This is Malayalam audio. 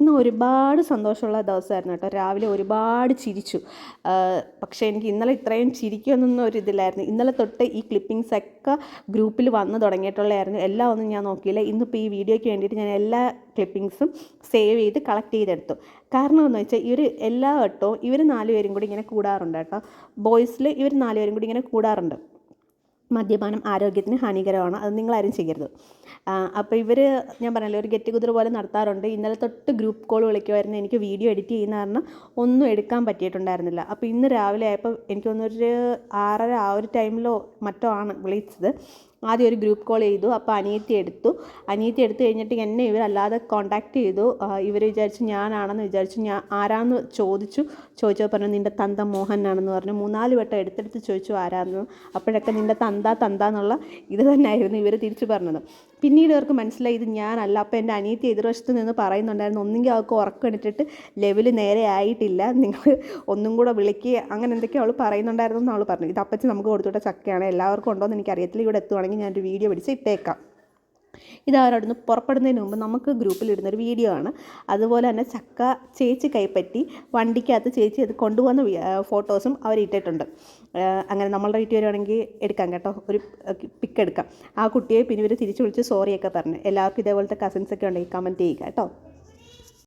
ഇന്ന് ഒരുപാട് സന്തോഷമുള്ള ദിവസമായിരുന്നു കേട്ടോ. രാവിലെ ഒരുപാട് ചിരിച്ചു. പക്ഷേ എനിക്ക് ഇന്നലെ ഇത്രയും ചിരിക്കുമെന്നൊന്നും ഒരു ഇതില്ലായിരുന്നു. ഇന്നലെ തൊട്ട് ഈ ക്ലിപ്പിങ്സ് ഒക്കെ ഗ്രൂപ്പിൽ വന്ന് തുടങ്ങിയിട്ടുള്ളതായിരുന്നു. എല്ലാം ഒന്നും ഞാൻ നോക്കിയില്ല. ഇന്നിപ്പോൾ ഈ വീഡിയോയ്ക്ക് വേണ്ടിയിട്ട് ഞാൻ എല്ലാ ക്ലിപ്പിങ്സും സേവ് ചെയ്ത് കളക്ട് ചെയ്തെടുത്തു. കാരണം എന്ന് വെച്ചാൽ ഇവർ എല്ലാ വട്ടവും ഇവർ നാലുപേരും കൂടി ഇങ്ങനെ കൂടാറുണ്ട് കേട്ടോ. ബോയ്സിൽ ഇവർ നാലുപേരും കൂടി ഇങ്ങനെ കൂടാറുണ്ട്. മദ്യപാനം ആരോഗ്യത്തിന് ഹാനികരമാണ്. അത് നിങ്ങളാരും ചെയ്യരുത്. അപ്പോൾ ഇവർ ഞാൻ പറഞ്ഞല്ലോ ഒരു ഗെറ്റ് ടുഗദർ പോലെ നടത്താറുണ്ട്. ഇന്നലെ തൊട്ട് ഗ്രൂപ്പ് കോൾ വിളിക്കുമായിരുന്നു എനിക്ക് വീഡിയോ എഡിറ്റ് ചെയ്യുന്ന കാരണം ഒന്നും എടുക്കാൻ പറ്റിയിട്ടുണ്ടായിരുന്നില്ല. അപ്പോൾ ഇന്ന് രാവിലെ ആയപ്പോൾ എനിക്ക് തോന്നുന്നൊരു ആറര ആ ഒരു ടൈമിലോ മറ്റോ ആണ് വിളിച്ചത്. ആദ്യം ഒരു ഗ്രൂപ്പ് കോൾ ചെയ്തു. അപ്പോൾ അനിയത്തി എടുത്തു. അനിയത്തി എടുത്തു കഴിഞ്ഞിട്ട് എന്നെ ഇവരല്ലാതെ കോൺടാക്റ്റ് ചെയ്തു. ഇവർ വിചാരിച്ചു ഞാനാണെന്ന് വിചാരിച്ചു ഞാൻ ആരാന്ന് ചോദിച്ചു. ചോദിച്ചപ്പോൾ പറഞ്ഞു നിന്റെ തന്ത മോഹനാണെന്ന് പറഞ്ഞു. മൂന്നാൽ വട്ടം എടുത്തെടുത്ത് ചോദിച്ചു ആരാന്ന്. അപ്പോഴൊക്കെ നിന്റെ തന്ത തന്ത എന്നുള്ള ഇത് തന്നെയായിരുന്നു ഇവർ തിരിച്ചു പറഞ്ഞത്. പിന്നീട് അവർക്ക് മനസ്സിലായി ഇത് ഞാനല്ല. അപ്പോൾ എന്റെ അനിയത്തി എതിർവശത്ത് നിന്ന് പറയുന്നുണ്ടായിരുന്നു. ഒന്നെങ്കിൽ അവൾക്ക് ഉറക്കമെടുത്തിട്ട് ലെവൽ നേരെ ആയിട്ടില്ല. നിങ്ങൾ ഒന്നും കൂടെ വിളിക്കുക അങ്ങനെ എന്തൊക്കെയോ അവൾ പറയുന്നുണ്ടായിരുന്നു എന്ന് അവൾ പറഞ്ഞു ഇത് അപ്പച്ചി നമുക്ക് കൊടുത്തുവിട്ട ചക്കയാണ്. എല്ലാവർക്കും ഉണ്ടോ എന്ന് എനിക്കറിയത്തില്ല. ഇവിടെ എത്തുവാണെങ്കിൽ ഞാനൊരു വീഡിയോ പിടിച്ച് ഇട്ടേക്കാം. ഇതാരോടൊന്ന്? പുറപ്പെടുന്നതിന് മുമ്പ് നമുക്ക് ഗ്രൂപ്പിൽ ഇടുന്നൊരു വീഡിയോ ആണ്. അതുപോലെ തന്നെ ചക്ക ചേച്ചി കൈപ്പറ്റി വണ്ടിക്കകത്ത് ചേച്ചി അത് കൊണ്ടുവന്ന ഫോട്ടോസും അവർ ഇട്ടിട്ടുണ്ട്. അങ്ങനെ നമ്മളുടെ വീട്ടിൽ വരുവാണെങ്കിൽ എടുക്കാം കേട്ടോ. ഒരു പിക്ക് എടുക്കാം. ആ കുട്ടിയെ പിന്നെ ഇവർ തിരിച്ചു വിളിച്ച് സോറിയൊക്കെ പറഞ്ഞു. എല്ലാവർക്കും ഇതേപോലത്തെ കസിൻസൊക്കെ ഉണ്ടെങ്കിൽ കമന്റ് ചെയ്യുക കേട്ടോ.